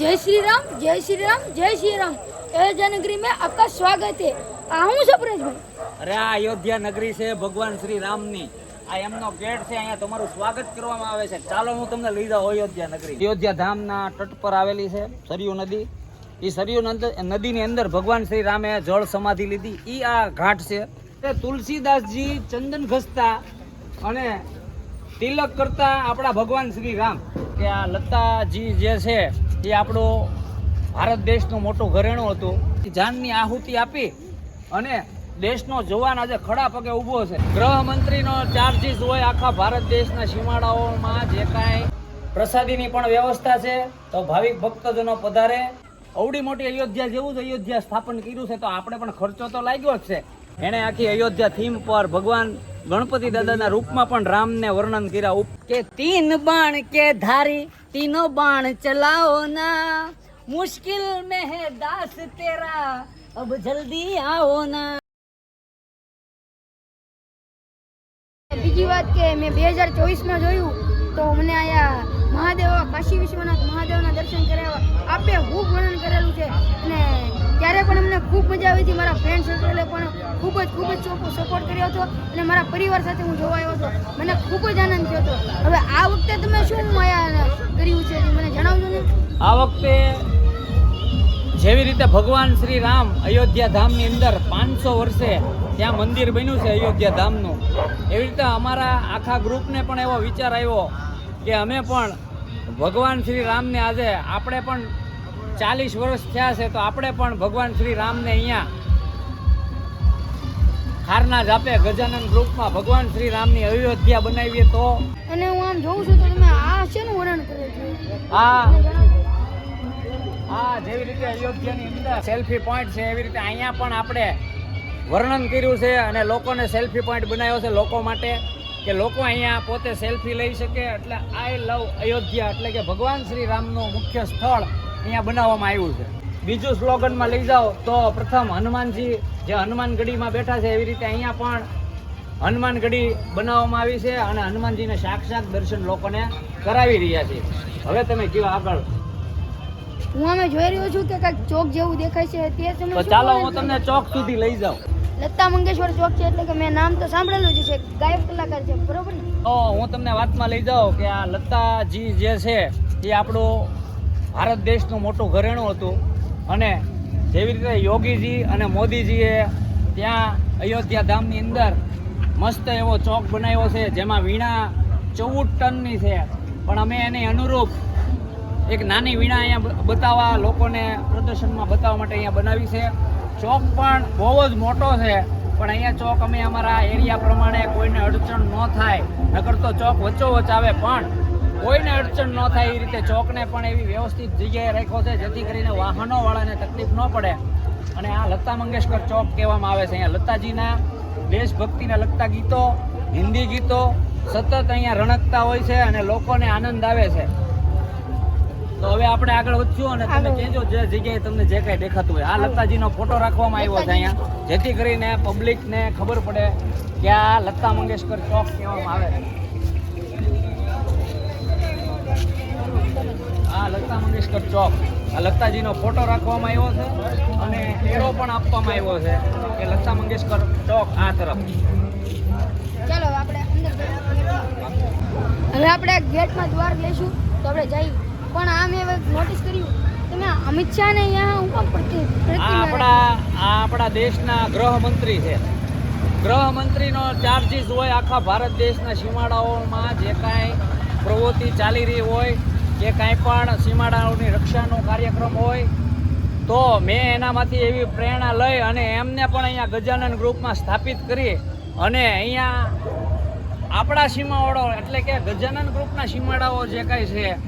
જય શ્રી રામ જય શ્રી રામ જય શ્રી રામ અયોધ્યા નગરી મેં આપકા સ્વાગત. હે આ હું છે પરેશભાઈ? અરે આ અયોધ્યા નગરી છે ભગવાન શ્રી રામની. આ એમનો ગેટ છે, અહીંયા તમારું સ્વાગત કરવામાં આવે છે. ચાલો હું તમને લઈ જાઉં અયોધ્યા નગરી. અયોધ્યા ધામના તટ પર આવેલી છે, સરયુ નદી. એ સરયુ નદીની અંદર ભગવાન શ્રી રામે જળ સમાધિ લીધી. એ આ ઘાટ છે. તુલસીદાસજી ચંદન ઘસતા અને તિલક કરતા આપણા ભગવાન શ્રી રામ કે આ લતાજી જે છે, એ આપણો ભારત દેશનું મોટું ઘરેણું હતું. જાનની આહુતિ આપી અને દેશનો જવાન આજે ખડા પગે ઊભો છે. ગૃહમંત્રીનો ચાર્જીસ હોય આખા ભારત દેશના સીમાડાઓમાં જે કાંઈ પ્રસાદીની પણ વ્યવસ્થા છે, તો ભાવિક ભક્તજનો પધારે. અવડી મોટી અયોધ્યા જેવું જ અયોધ્યા સ્થાપન કર્યું છે, તો આપણે પણ ખર્ચો તો લાગ્યો જ છે. એણે આખી અયોધ્યા થીમ પર ભગવાન ગણપતિ દાદાના રૂપમાં પણ રામને વર્ણન કર્યા કે તીન બાણ કે ધારી તીનો બાણ ચલાવો ના. મુશ્કિલ મે હે દાસ તેરા અબ જલ્દી આવો ના. બીજી વાત કે મેં બે હજાર ચોવીસમાં જોયું તો મને આયા મહાદેવ કાશી વિશ્વનાથ મહાદેવના દર્શન કર્યા આપે ખૂબ મજા આવી હતી. મારા ફ્રેન્ડ સર્કલે પણ ખૂબ જ ખૂબ જ સપોર્ટ કર્યો હતો. અને મારા પરિવાર સાથે હું જોવા આવ્યો હતો. મને ખૂબ જ આનંદ થયો હતો. હવે આ વખતે તમે શું માયા કર્યું છે? મને જણાવજો ને. આ વખતે જેવી રીતે ભગવાન શ્રી રામ અયોધ્યા ધામની અંદર પાંચસો વર્ષે ત્યાં મંદિર બન્યું છે અયોધ્યા ધામનું, એવી રીતે અમારા આખા ગ્રુપને પણ એવો વિચાર આવ્યો કે અમે પણ ભગવાન શ્રી રામને આજે આપણે પણ ચાલીસ વર્ષ થયા છે તો આપણે પણ ભગવાન શ્રી રામને અહીંયા ખારના જાપે ગજાનન ગ્રુપમાં ભગવાન શ્રી રામની અયોધ્યા બનાવીએ તો? અને હું આમ જોઉં છું તો તમે આ શેનું વર્ણન કર્યું છે? આ મને હા જેવી રીતે અયોધ્યાની અંદર સેલ્ફી પોઈન્ટ છે એવી રીતે અહીંયા પણ આપણે વર્ણન કર્યું છે અને લોકોને સેલ્ફી પોઈન્ટ બનાવ્યો છે લોકો માટે કે લોકો અહીંયા પોતે સેલ્ફી લઈ શકે. એટલે આઈ લવ અયોધ્યા એટલે કે ભગવાન શ્રી રામનું મુખ્ય સ્થળ અહીંયા બનાવવામાં આવ્યું છે. બીજું સ્લોગનમાં લઈ જાઓ તો પ્રથમ હનુમાનજી જે હનુમાનગઢીમાં બેઠા છે એવી રીતે અહીંયા પણ હનુમાનગઢી બનાવવામાં આવી છે અને હનુમાનજીને સાક્ષાત દર્શન લોકોને કરાવી રહ્યા છે. હવે તમે કયો આગળ. હું અમે જોઈ રહ્યો છું કે કંઈક ચોક જેવું દેખાય છે તે તો ચાલો હું તમને ચોક સુધી લઈ જાઉં. લતા મંગેશ્વર ચોક છે એટલે કે મેં નામ તો સાંભળેલું જ છે ગાયક કલાકાર છે બરોબર ને? હું તમને વાતમાં લઈ જાઉં કે આ લતાજી જે છે એ આપણું ભારત દેશનું મોટું ઘરેણું હતું. અને જેવી રીતે યોગીજી અને મોદીજીએ ત્યાં અયોધ્યા ધામની અંદર મસ્ત એવો ચોક બનાવ્યો છે, જેમાં વીણા ચૌદ ટનની છે. પણ અમે એની અનુરૂપ એક નાની વીણા અહીંયા બતાવવા, લોકોને પ્રદર્શનમાં બતાવવા માટે અહીંયા બનાવી છે. ચોક પણ બહુ જ મોટો છે, પણ અહીંયા ચોક અમે અમારા એરિયા પ્રમાણે કોઈને અડચણ ન થાય. નકર તો ચોક વચ્ચોવચ આવે, પણ કોઈને અડચણ ન થાય એ રીતે ચોકને પણ એવી વ્યવસ્થિત જગ્યાએ રાખ્યો છે જેથી કરીને વાહનોવાળાને તકલીફ ન પડે. અને આ લતા મંગેશકર ચોક કહેવામાં આવે છે. અહીંયા લતાજીના દેશભક્તિને લગતા ગીતો હિન્દી ગીતો સતત અહીંયા રણકતા હોય છે અને લોકોને આનંદ આવે છે. તો હવે આપણે આગળ વધશું અને તમે. કહેજો જે જગ્યાએ તમને જે કાંઈ દેખાતું હોય. આ લતાજીનો ફોટો રાખવામાં આવ્યો છે અહીંયા જેથી કરીને પબ્લિકને ખબર પડે કે આ લતા મંગેશકર ચોક કહેવામાં આવે છે. આ લતા મંગેશકર ચોક. આ લતાજીનો ફોટો રાખવામાં આવ્યો છે અને એરો પણ આપવામાં આવ્યો છે કે લતા મંગેશકર ચોક આ તરફ. ચાલો આપણે હવે આપણે ગેટમાં દ્વાર લઈશું તો આપણે જઈએ. પણ આ મેં નોટિસ કર્યું તમે અમિત શાહ ને અહીંયા હું કામ પ્રતિ આપણા આ આપણા દેશના ગૃહમંત્રી છે. ગૃહમંત્રીનો ચાર્જીસ હોય આખા ભારત દેશના સીમાડાઓમાં જે કાંઈ પ્રવૃત્તિ ચાલી રહી હોય કે કાંઈ પણ સીમાડાઓની રક્ષાનો કાર્યક્રમ હોય, તો મેં એનામાંથી એવી પ્રેરણા લઈ અને એમને પણ અહીંયા ગજાનન ગ્રુપમાં સ્થાપિત કરી અને અહીંયા આપણા સીમાવાળો, એટલે કે ગજાનન ગ્રુપના સીમાડાઓ જે કાંઈ છે,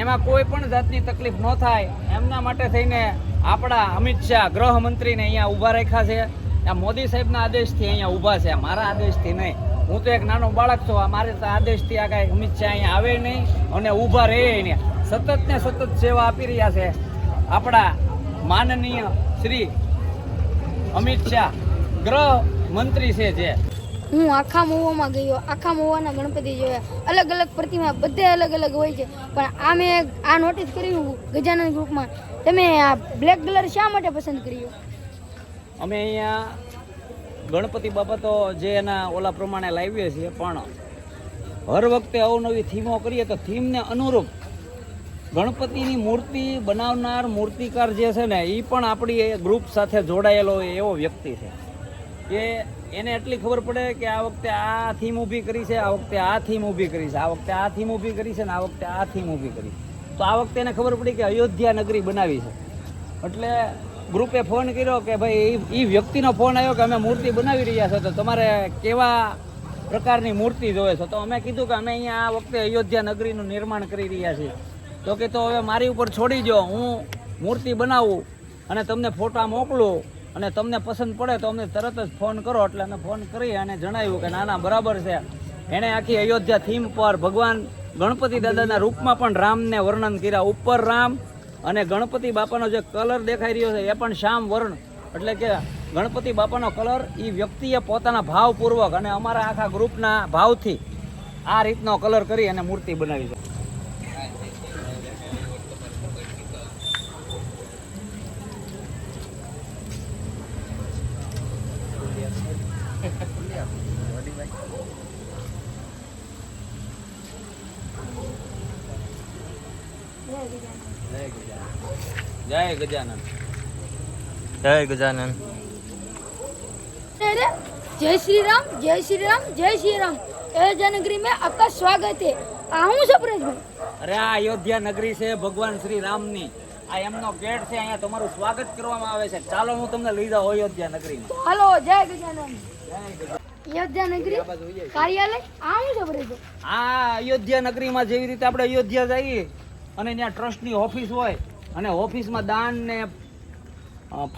એમાં કોઈ પણ જાતની તકલીફ ન થાય. એમના માટે થઈને આપણા અમિત શાહ ગૃહમંત્રીને અહીંયા ઊભા રાખ્યા છે. મોદી સાહેબના આદેશથી અહીંયા ઊભા છે. મારા આદેશથી નહીં. હું તો એક નાનો બાળક છું. આ મારે તો આદેશથી આ કાંઈ અમિત શાહ અહીંયા આવે નહીં અને ઊભા રહે નહીં. સતત ને સતત સેવા આપી રહ્યા છે આપણા માનનીય શ્રી અમિત શાહ ગ્રહ મંત્રી છે જે. હું આખા મોવામાં ગયો. આખા મોવાના ગણપતિ જોયા અલગ અલગ પ્રતિમા બધે અલગ અલગ હોય છે. પણ આ મેં આ નોટિસ કર્યું ગજાનંદ ગ્રુપમાં. તમે આ બ્લેક કલર શા માટે પસંદ કર્યો? અમે અહીંયા ગણપતિ બાબતો જે એના ઓલા પ્રમાણે લાવીએ છીએ, પણ હર વખતે અવનવી થીમો કરીએ તો થીમને અનુરૂપ ગણપતિની મૂર્તિ બનાવનાર મૂર્તિકાર જે છે ને એ પણ આપણી ગ્રુપ સાથે જોડાયેલો એવો વ્યક્તિ છે. કે એને એટલી ખબર પડે કે આ વખતે આ થીમ ઊભી કરી છે, આ વખતે આ થીમ ઊભી કરી છે, આ વખતે આ થીમ ઊભી કરી છે ને, આ વખતે આ થીમ ઊભી કરી તો આ વખતે એને ખબર પડી કે અયોધ્યા નગરી બનાવી છે. એટલે ગ્રુપે ફોન કર્યો કે ભાઈ એ વ્યક્તિનો ફોન આવ્યો કે અમે મૂર્તિ બનાવી રહ્યા છો, તો તમારે કેવા પ્રકારની મૂર્તિ જોવે છે? તો અમે કીધું કે અમે અહીંયા આ વખતે અયોધ્યા નગરીનું નિર્માણ કરી રહ્યા છીએ. તો કે તો હવે મારી ઉપર છોડી દો હું મૂર્તિ બનાવું અને તમને ફોટા મોકલું અને તમને પસંદ પડે તો અમને તરત જ ફોન કરો. એટલે અમે ફોન કરી અને જણાવ્યું કે ના ના બરાબર છે. એણે આખી અયોધ્યા થીમ પર ભગવાન ગણપતિ દાદાના રૂપમાં પણ રામને વર્ણન કર્યા. ઉપર રામ અને ગણપતિ બાપાનો જે કલર દેખાઈ રહ્યો છે, એ પણ શ્યામ વર્ણ. એટલે કે ગણપતિ બાપાનો કલર એ વ્યક્તિએ પોતાના ભાવપૂર્વક અને અમારા આખા ગ્રુપના ભાવથી આ રીતનો કલર કરી અને મૂર્તિ બનાવી છે. જય ગજાનન. જય ગજાનન. જય શ્રી રામ જય શ્રી રામ જય શ્રી રામ એ જનગરી મેં આપકા સ્વાગત હે. આ હું છે અરે આ અયોધ્યા નગરી છે ભગવાન શ્રી રામની આ એમનો ગેટ છે અહીંયા તમારું સ્વાગત કરવામાં આવે છે. ચાલો હું તમને લઈ જાઉં અયોધ્યા નગરીમાં. હાલો જય ગજાનન. જય અયોધ્યા નગરી કાર્યાલય? આ હું છે આ અયોધ્યા નગરીમાં જેવી રીતે આપણે અયોધ્યા જઈએ અને ત્યાં ટ્રસ્ટની ઓફિસ હોય અને ઓફિસમાં દાનને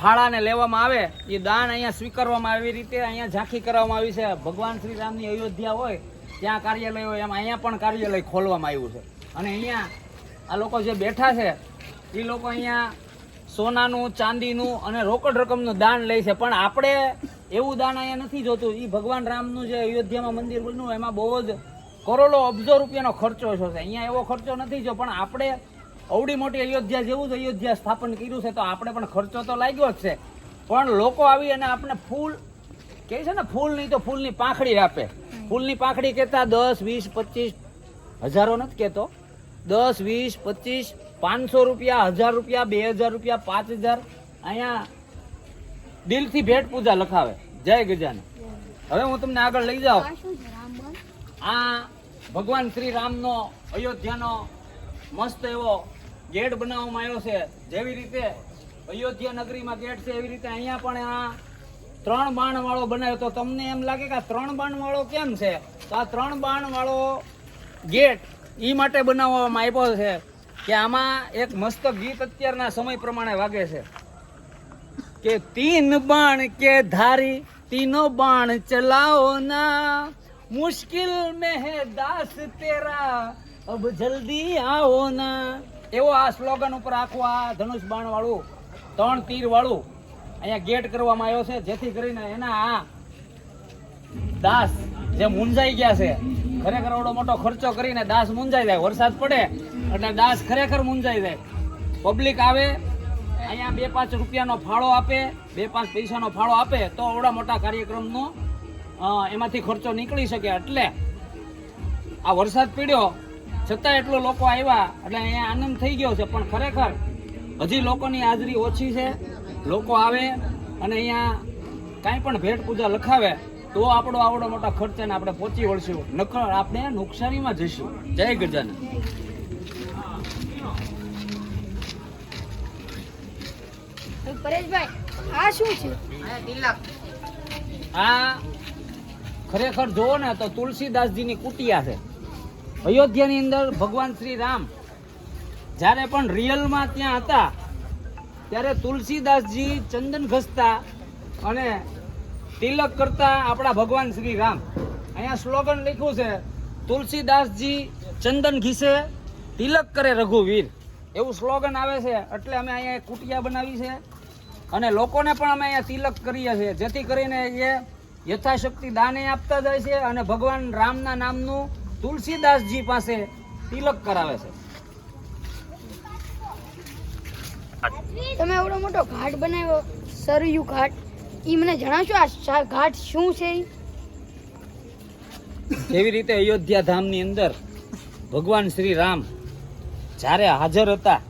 ફાળાને લેવામાં આવે, એ દાન અહીંયા સ્વીકારવામાં આવી રીતે અહીંયા ઝાંખી કરવામાં આવી છે. ભગવાન શ્રી રામની અયોધ્યા હોય, ત્યાં કાર્યાલય હોય, એમ અહીંયા પણ કાર્યાલય ખોલવામાં આવ્યું છે. અને અહીંયા આ લોકો જે બેઠા છે, એ લોકો અહીંયા સોનાનું, ચાંદીનું અને રોકડ રકમનું દાન લે છે. પણ આપણે એવું દાન અહીંયા નથી જોતું. એ ભગવાન રામનું જે અયોધ્યામાં મંદિર બન્યું એમાં બહુ જ કરોડો અબજો રૂપિયાનો ખર્ચો છે અહીંયા એવો ખર્ચો નથી જો પણ આપણે અવડી મોટી અયોધ્યા જેવું જ અયોધ્યા સ્થાપન કર્યું છે તો આપણે પણ ખર્ચો તો લાગ્યો જ છે. પણ લોકો આવી અને આપણે ફૂલ કહે છે ને ફૂલ નહીં તો ફૂલની પાંખડી આપે. ફૂલની પાંખડી કહેતા દસ વીસ પચીસ હજારો નથી કહેતો. દસ વીસ પચીસ પાંચસો રૂપિયા હજાર રૂપિયા બે હજાર રૂપિયા પાંચ હજાર. અહીંયા દિલથી ભેટ પૂજા લખાવે. જય ગજાન હવે હું તમને આગળ લઈ જાઉં. આ ભગવાન શ્રી રામનો અયોધ્યાનો મસ્ત એવો ગેટ બનાવવામાં આવ્યો છે. જેવી રીતે અયોધ્યા નગરીમાં ગેટ છે, એવી રીતે અહીંયા પણ આ ત્રણ બાણવાળો બનાવ્યો. તો તમને એમ લાગે કે આ ત્રણ બાણવાળો કેમ છે? તો આ ત્રણ બાણવાળો ગેટ એ માટે બનાવવામાં આવ્યો છે કે આમાં એક મસ્ત ગીત અત્યારના સમય પ્રમાણે વાગે છે. કે તીન બાણ કે ધારી, તીનો બાણ ચલાવો ના મુશ્કિલ મેં હે દાસ તેરા, અબ જલ્દી આવો ના. એવો આ સ્લોગન ઉપર આખું આ ધનુષ બાણ વાળું ત્રણ તીર વાળું અહીંયા ગેટ કરવામાં આવ્યો છે, જેથી કરીને એના આ દાસ જે મુંજાઈ ગયા છે, ખરેખર ઓડો મોટો ખર્ચો કરીને દાસ મુંજાઈ જાય, વરસાદ પડે એટલે દાસ ખરેખર મુંજાઈ જાય. પબ્લિક આવે, અહીંયા બે પાંચ રૂપિયાનો ફાળો આપે, બે પાંચ પૈસાનો ફાળો આપે, તો ઓડા મોટા કાર્યક્રમનો એમાંથી ખર્ચો નીકળી શકે એટલે આ વરસાદ પીડ્યો છતાં એટલો લોકો આવ્યા એટલે અહીંયા આનંદ થઈ ગયો છે પણ ખરેખર હજી લોકોની હાજરી ઓછી છે લોકો આવે અને અહીંયા કાંઈ પણ ભેટ પૂજા લખાવે તો આપણો આવડો મોટા ખર્ચાને આપણે પહોંચી વળશું. નકર આપણે નુકસાનીમાં જઈશું. જય ગજાન પરેશભાઈ આ શું છે? આ ખરેખર જોવો ને તો તુલસીદાસજીની કુટિયા છે. અયોધ્યાની અંદર ભગવાન શ્રી રામ જ્યારે પણ રિયલમાં ત્યાં હતા, ત્યારે તુલસીદાસજી ચંદન ઘસતા અને તિલક કરતા આપણા ભગવાન શ્રી રામ. અહીંયા સ્લોગન લખ્યું છે, તુલસીદાસજી ચંદન ઘીસે, તિલક કરે રઘુવીર. એવું સ્લોગન આવે છે, એટલે અમે અહીંયા કુટિયા બનાવી છે. અને લોકોને પણ અમે અહીંયા તિલક કરીએ છીએ, જેથી કરીને એ યથાશક્તિ દાને આપતા જાય છે અને ભગવાન રામના નામનું તુલસીદાસજી પાસે તિલક કરાવે છે. તમે એવડો મોટો ઘાટ બનાવ્યો સરયુ ઘાટ. એ મને જણાવશો આ ઘાટ શું છે એવી જેવી રીતે અયોધ્યા ધામની અંદર ભગવાન શ્રી રામ જ્યારે હાજર હતા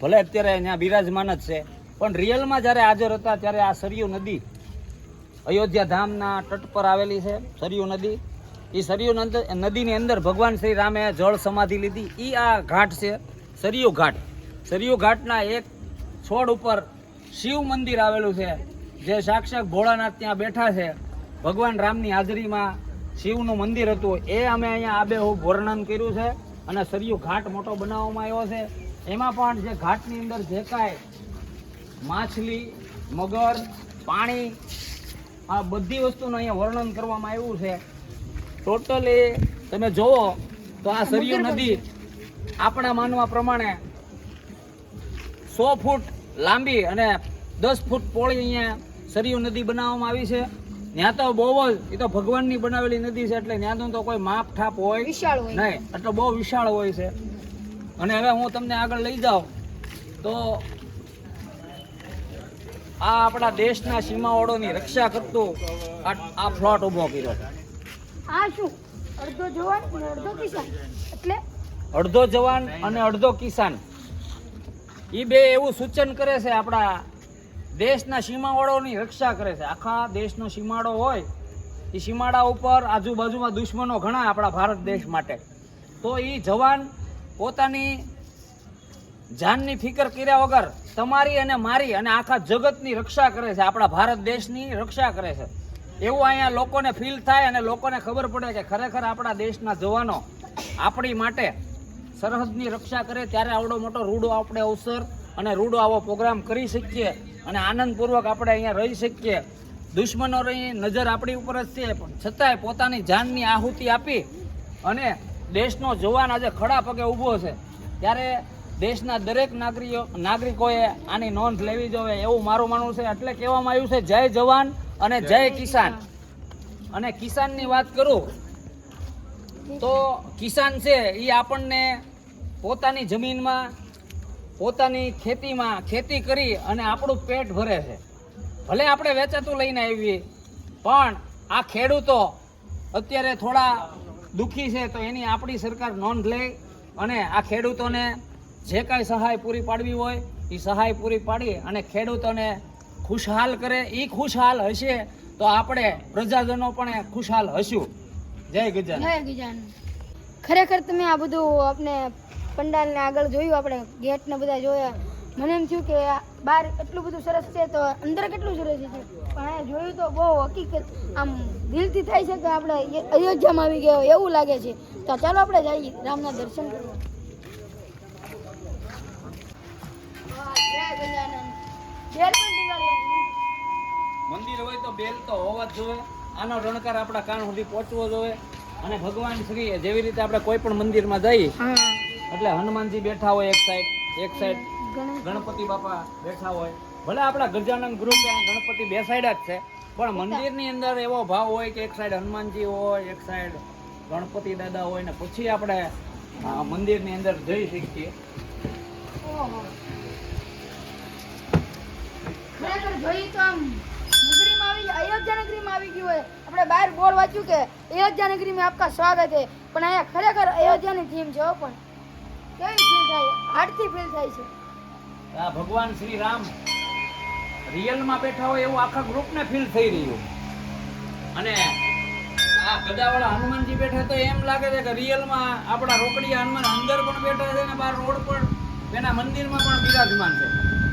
ભલે અત્યારે ત્યાં બિરાજમાન જ છે પણ રિયલમાં જ્યારે હાજર હતા ત્યારે આ સરયુ નદી અયોધ્યા ધામના તટ પર આવેલી છે સરયુ નદી. એ સરયુ નદીની અંદર ભગવાન શ્રી રામે જળ સમાધિ લીધી. એ આ ઘાટ છે સરયુ ઘાટ. સરયુ ઘાટના એક છોડ ઉપર શિવ મંદિર આવેલું છે. જે સાક્ષાત ભોળાનાથ ત્યાં બેઠા છે. ભગવાન રામની હાજરીમાં શિવનું મંદિર હતું. એ અમે અહીંયા આબેહૂબ વર્ણન કર્યું છે અને સરયુ ઘાટ મોટો બનાવવામાં આવ્યો છે. એમાં પણ જે ઘાટની અંદર જે કાંઈ માછલી, મગર, પાણી આ બધી વસ્તુનું અહીંયા વર્ણન કરવામાં આવ્યું છે. ટોટલી તમે જોવો તો આ સરયુ નદી આપણા માનવા પ્રમાણે સો ફૂટ લાંબી અને દસ ફૂટ પોળી અહીંયા સરયુ નદી બનાવવામાં આવી છે. ત્યાં તો બહુ જ એ તો ભગવાનની બનાવેલી નદી છે એટલે ત્યાં તો કોઈ માપ ઠાપ હોય વિશાળ હોય. નહીં એટલે બહુ વિશાળ હોય છે. અને હવે હું તમને આગળ લઈ જાઉં. તો આ આપણા દેશના સીમાઓની રક્ષા કરતું આ ફ્લોટ ઊભો કર્યો. છે આ શું? અડધો જવાન અને અડધો કિસાન? એટલે? અડધો જવાન અને અડધો કિસાન. એ બે એવું સૂચન કરે છે આપણા દેશના સીમાવાળોની રક્ષા કરે છે. આખા દેશનો સીમાડો હોય એ સીમાડા ઉપર આજુબાજુમાં દુશ્મનો ઘણા આપણા ભારત દેશ માટે. તો એ જવાન પોતાની જાનની ફિકર કર્યા વગર તમારી અને મારી અને આખા જગતની રક્ષા કરે છે. આપણા ભારત દેશની રક્ષા કરે છે. એવું અહીંયા લોકોને ફીલ થાય અને લોકોને ખબર પડે કે ખરેખર આપણા દેશના જવાનો આપણી માટે સરહદની રક્ષા કરે. ત્યારે આવડો મોટો રૂડો આપણે અવસર અને રૂડો આવો પ્રોગ્રામ કરી શકીએ અને આનંદપૂર્વક આપણે અહીંયા રહી શકીએ. દુશ્મનોની નજર આપણી ઉપર જ છે. પણ છતાંય પોતાની જાનની આહુતિ આપી અને દેશનો જવાન આજે ખડા પગે ઊભો છે. ત્યારે દેશના દરેક નાગરિકો નાગરિકોએ આની નોંધ લેવી જોઈએ એવું મારું માનવું છે. એટલે કહેવામાં આવ્યું છે જય જવાન અને જય કિસાન. અને કિસાનની વાત કરું તો કિસાન છે એ આપણને પોતાની જમીનમાં પોતાની ખેતીમાં ખેતી કરી અને આપણું પેટ ભરે છે. ભલે આપણે વેચાતું લઈને આવીએ પણ આ ખેડૂતો અત્યારે થોડા દુઃખી છે તો એની આપણી સરકાર નોંધ લે અને આ ખેડૂતોને જે કાંઈ સહાય પૂરી પાડવી હોય એ સહાય પૂરી પાડી અને ખેડૂતોને ખુશહાલ કરે. એ ખુશહાલ હશે તો આપણે પ્રજાજનો પણ ખુશહાલ હશું. જય ગજાન જય ગજાન ખરેખર તમે આ બધું આપણે પંડાલને આગળ જોયું, આપણે ગેટ ને બધા જોયા. મને એમ થયું કે બહાર એટલું બધું સરસ છે તો અંદર કેટલું સરસ છે? પણ અહીંયા જોયું તો બહુ હકીકત. આમ દિલથી થાય છે કે આપણે અયોધ્યામાં આવી ગયા એવું લાગે છે. તો ચાલો આપણે જઈએ, રામના દર્શન કરવા વાહ, જય ગજાનન. બેલ પણ ટીંગાડી આપી. મંદિર હોય તો બેલ તો હોવા જ જોઈએ. આનો રણકાર આપણા કાન સુધી પહોંચવો જોઈએ. અને ભગવાન શ્રી જેવી રીતે આપણે કોઈ પણ મંદિરમાં જઈએ એટલે હનુમાનજી બેઠા હોય એક સાઈડ એક સાઈડ ગણપતિ બાપા બેઠા હોય. ભલે આપણા ગજાનંદ ગ્રુપ ગણપતિ બે સાઈડ જ છે પણ મંદિરની અંદર એવો ભાવ હોય કે એક સાઈડ હનુમાનજી હોય એક સાઈડ ગણપતિ દાદા હોય ને પછી આપણે મંદિરની અંદર જઈ શકીએ. ઓહો. ખરેખર જોઈએ તો આમ નગરીમાં આવી અયોધ્યા નગરીમાં આવી ગયું હોય. આપણે બહાર બોર્ડ વાંચ્યું કે અયોધ્યા નગરીમાં સ્વાગત છે પણ અહીંયા ખરેખર અયોધ્યાની થીમ છે પણ. કેવી ફીલ થાય? હાર્ટથી ફીલ થાય છે. આ ભગવાન શ્રી રામ રિયલમાં બેઠા હોય એવું આખા ગ્રુપને ફીલ થઈ રહ્યું. અને આ ગદાવાળા હનુમાનજી બેઠા તો એમ લાગે છે કે રિયલમાં આપણા રોકડીયા હનુમાન અંદર પણ બેઠા છે ને બહાર રોડ પર, એના મંદિરમાં પણ બિરાજમાન છે.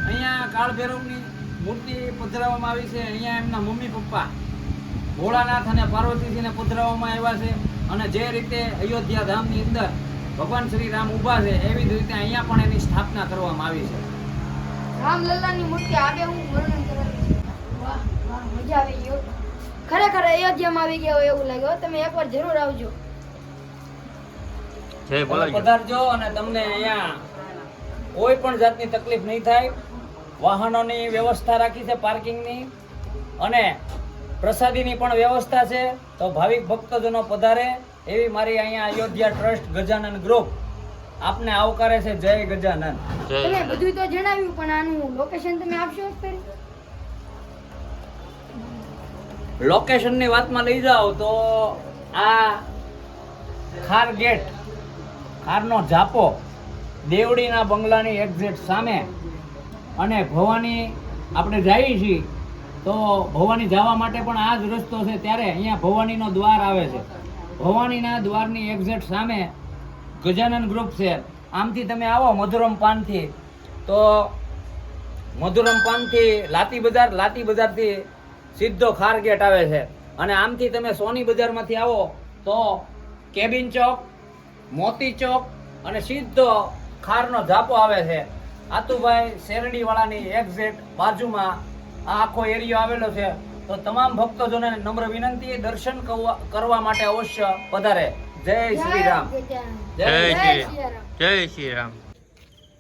અહીંયા કાળ ભૈરવની મૂર્તિ પધરાવવામાં આવી છે. અહીંયા એમના મમ્મી પપ્પા ભોળાનાથ અને પાર્વતીજીને પધરાવવામાં આવ્યા છે અને જે રીતે અયોધ્યા ધામની અંદર ભગવાન શ્રી રામ ઊભા છે એવી જ રીતે અહીંયા પણ એની સ્થાપના કરવામાં આવી છે. રામલલ્લાની મૂર્તિ આગે હું વર્ણન કરેલું વાહ વાહ મજા આવી ગયો ખરેખર અયોધ્યામાં આવી ગયો હોય એવું લાગે તમે એકવાર જરૂર આવજો. પધારજો અને તમને અહીંયા કોઈ પણ જાતની તકલીફ નહીં થાય. વાહનોની વ્યવસ્થા રાખી છે પાર્કિંગની. અને પ્રસાદીની પણ વ્યવસ્થા છે. તો ભાવિક ભક્તજનો પધારે એવી મારી અહીંયા અયોધ્યા ટ્રસ્ટ ગજાનન ગ્રુપ. આપને આવકારે છે જય ગજાનન. તમે બધું તો જણાવ્યું પણ આનું લોકેશન તમે આપશો લોકેશનની વાતમાં લઈ જાઓ તો આ ખાર ગેટ ખારનો ઝાપો દેવડીના બંગલાની એક્ઝેટ સામે અને ભવાની આપણે જઈએ છીએ, તો ભવાની જવા માટે પણ આ જ રસ્તો છે ત્યારે અહીંયા ભવાનીનો દ્વાર આવે છે. ભવાનીના દ્વારની એક્ઝેક્ટ સામે ગજાનન ગ્રુપ છે. આમથી તમે આવો મધુરમ પાનથી. તો મધુરમ પાનથી લાતી બજાર, લાતી બજારથી સીધો ખાર ગેટ આવે છે. અને આમથી તમે સોની બજારમાંથી આવો, તો કેબિન ચોક, મોતી ચોક અને સીધો ખારનો ઝાપો આવે છે. આતુભાઈ શેરડીવાળાની એક્ઝેક્ટ બાજુમાં આ આખો એરિયો આવેલો છે. તો તમામ ભક્તજોને નમ્ર વિનંતી દર્શન કરવા- માટે અવશ્ય પધારે. જય શ્રી રામ જય શ્રી રામ. જય શ્રી રામ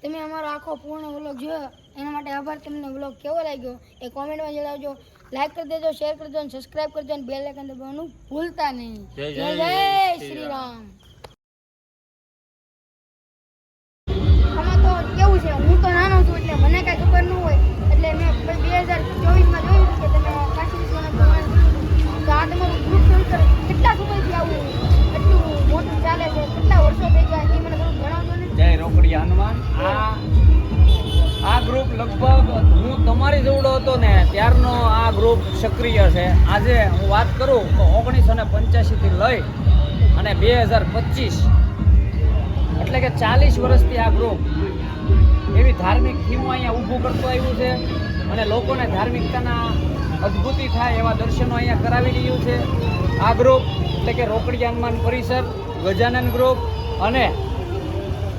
તમે અમારો આખો પૂર્ણ વ્લોગ જોયો? એના માટે આભાર તમને વ્લોગ કેવો લાગ્યો? એ કોમેન્ટમાં જણાવજો. લાઈક કરી દેજો શેર કરજો અને સબસ્ક્રાઇબ કરજો અને બેલ આઇકન દબાવવાનું ભૂલતા નહીં. જય શ્રી રામ. કેવું છે? હું તો નાનો છું એટલે મને કાંઈ ખબર ન હોય. એટલે મેં બે હજાર ચોવીસમાં જોયું કે તમે કાશી વિશ્વનાથ તો આ તમારું ગ્રુપ કલ્ચર કેટલા સમયથી આવું? એટલું મોટું ચાલે છે. કેટલા વર્ષો થઈ ગયા એ મને થોડું જણાવજો ને? જય રોકડી હનુમાન. આ આ ગ્રુપ લગભગ હું તમારી જોડો હતો ને, ત્યારનો આ ગ્રુપ સક્રિય છે. આજે હું વાત કરું તો ઓગણીસો ને પંચ્યાસીથી લઈ અને બે હજાર પચીસ. એટલે કે ચાલીસ વર્ષથી આ ગ્રુપ એવી ધાર્મિક થીમો અહીંયા ઊભું કરતું આવ્યું છે અને લોકોને ધાર્મિકતાના અદ્ભુતિ થાય એવા દર્શનો અહીંયા કરાવી રહ્યું છે. આ ગ્રુપ એટલે કે રોકડી હનુમાન પરિસર, ગજાનન ગ્રુપ અને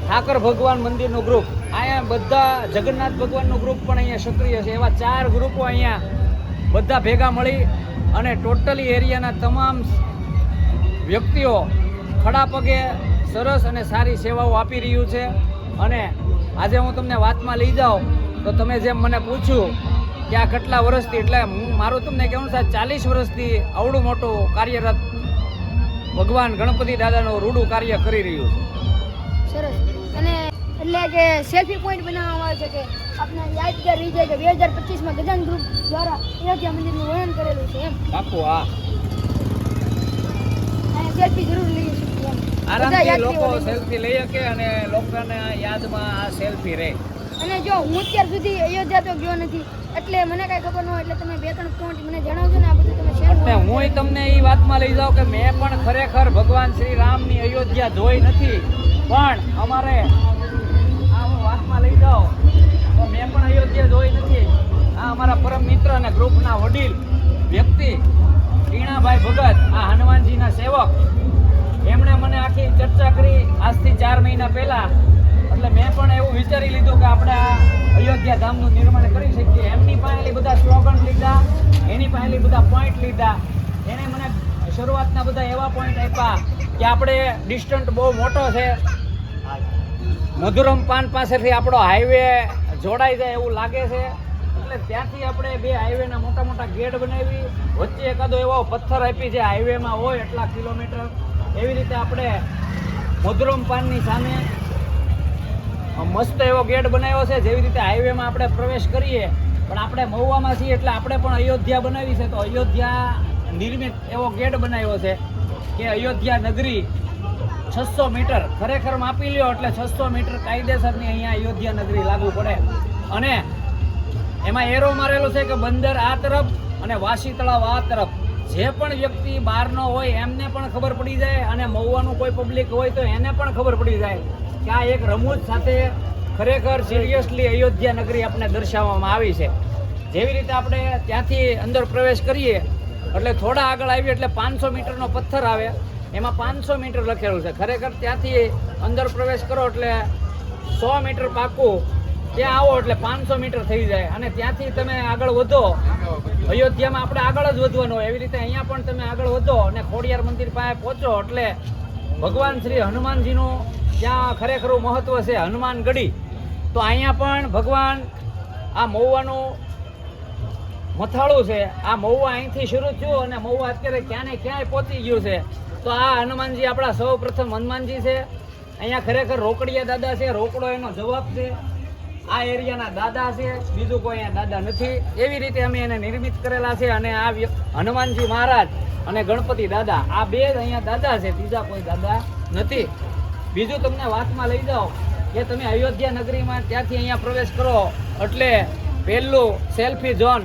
ઠાકર ભગવાન મંદિરનું ગ્રુપ અહીંયા બધા જગન્નાથ ભગવાનનું ગ્રુપ પણ અહીંયા સક્રિય છે. એવા ચાર ગ્રુપો અહીંયા બધા ભેગા મળી અને ટોટલી એરિયાના તમામ વ્યક્તિઓ ખડા પગે સરસ અને સારી સેવાઓ આપી રહ્યું છે. અને આજે હું તમને વાતમાં લઈ જાઉં તો તમે જેમ મને પૂછ્યું કે આ કેટલા વર્ષથી એટલે હું મારું તમને કહેવાનું છે ચાલીસ વર્ષથી આવડું મોટું કાર્યરત ભગવાન ગણપતિ દાદાનું રૂડું કાર્ય કરી રહ્યું છે. સરસ. અને એટલે કે સેલ્ફી પોઈન્ટ બનાવવામાં આવે છે કે આપણે યાદગાર રહી જાય કે બે હજાર પચીસમાં ગજાન ગ્રુપ દ્વારા અયોધ્યા મંદિરનું વર્ણન કરેલું છે એમ. બાપુ હા. સેલ્ફી જરૂર લઈએ બધા આરામથી લોકો સેલ્ફી લઈ શકે અને લોકોને યાદમાં આ સેલ્ફી રહે. અને જો હું અત્યાર સુધી અયોધ્યા તો ગયો નથી એટલે મને કાંઈ ખબર ન હોય એટલે તમે બે ત્રણ પોઈન્ટ મને જણાવજો ને આ બધું તમે શેર એટલે હું તમને એ વાતમાં લઈ જાઉં કે મેં પણ ખરેખર ભગવાન શ્રી રામની અયોધ્યા જોઈ નથી પણ અમારે આ હું વાતમાં લઈ જાઉં તો મેં પણ અયોધ્યા જોઈ નથી. આ અમારા પરમ મિત્ર અને ગ્રુપના વડીલ વ્યક્તિ ટીણાભાઈ ભગત આ હનુમાનજીના સેવક એમણે મને આખી ચર્ચા કરી આજથી ચાર મહિના પહેલા. એટલે મેં પણ એવું વિચારી લીધું કે આપણે આ અયોધ્યા ધામનું નિર્માણ કરી શકીએ. એમની પાસેથી બધા સ્લોગન લીધા, એની પાસેથી બધા પોઈન્ટ લીધા. એને મને શરૂઆતના બધા એવા પોઈન્ટ આપ્યા કે આપણે ડિસ્ટન્ટ બહુ મોટો છે. મધુરમ પાન પાસેથી આપણો હાઈવે જોડાઈ જાય એવું લાગે છે. એટલે ત્યાંથી આપણે બે હાઈવેના મોટા મોટા ગેટ બનાવી. વચ્ચે એકાદો એવો પથ્થર આપી જે હાઈવેમાં હોય એટલા કિલોમીટર. એવી રીતે આપણે મધુરમ પાનની સામે મસ્ત એવો ગેટ બનાવ્યો છે. જેવી રીતે હાઈવેમાં આપણે પ્રવેશ કરીએ, પણ આપણે મહુવામાં છીએ એટલે આપણે પણ અયોધ્યા બનાવી છે. તો અયોધ્યા નિર્મિત એવો ગેટ બનાવ્યો છે કે અયોધ્યા નગરી છસો મીટર, ખરેખર માપી લ્યો એટલે છસો મીટર કાયદેસરની અહીંયા અયોધ્યા નગરી લાગુ પડે. અને એમાં એરો મારેલો છે કે બંદર આ તરફ અને વાસી તળાવ આ તરફ. જે પણ વ્યક્તિ બહારનો હોય એમને પણ ખબર પડી જાય અને મહુવાનું કોઈ પબ્લિક હોય તો એને પણ ખબર પડી જાય કે આ એક રમૂજ સાથે ખરેખર સિરિયસલી અયોધ્યા નગરી આપણે દર્શાવવામાં આવી છે. જેવી રીતે આપણે ત્યાંથી અંદર પ્રવેશ કરીએ, એટલે થોડા આગળ આવીએ એટલે પાંચસો મીટરનો પથ્થર આવે. એમાં પાંચસો મીટર લખેલું છે. ખરેખર ત્યાંથી અંદર પ્રવેશ કરો એટલે સો મીટર પાકું ત્યાં આવો એટલે પાંચસો મીટર થઈ જાય. અને ત્યાંથી તમે આગળ વધો. અયોધ્યામાં આપણે આગળ જ વધવાનું એવી રીતે અહીંયા પણ તમે આગળ વધો અને ખોડિયાર મંદિર પાસે પહોંચો એટલે ભગવાન શ્રી હનુમાનજીનું ત્યાં ખરેખર મહત્વ છે, હનુમાન ગઢી. તો અહીંયા પણ ભગવાન આ મહુવાનું મથાળું છે. આ મહુવા અહીંથી શરૂ થયું અને મહુવા અત્યારે ક્યાં ને ક્યાંય પહોંચી ગયું છે. તો આ હનુમાનજી આપણા સૌ પ્રથમ હનુમાનજી છે. અહીંયા ખરેખર રોકડિયા દાદા છે. રોકડો એનો જવાબ છે. આ એરિયાના દાદા છે, બીજું કોઈ અહીંયા દાદા નથી. એવી રીતે અમે એને નિર્મિત કરેલા છે અને આ હનુમાનજી મહારાજ અને ગણપતિ દાદા, આ બે અહીંયા દાદા છે, બીજા કોઈ દાદા નથી. બીજું તમને વાતમાં લઈ જાઓ કે તમે અયોધ્યા નગરીમાં ત્યાંથી અહીંયા પ્રવેશ કરો, એટલે પહેલું સેલ્ફી ઝોન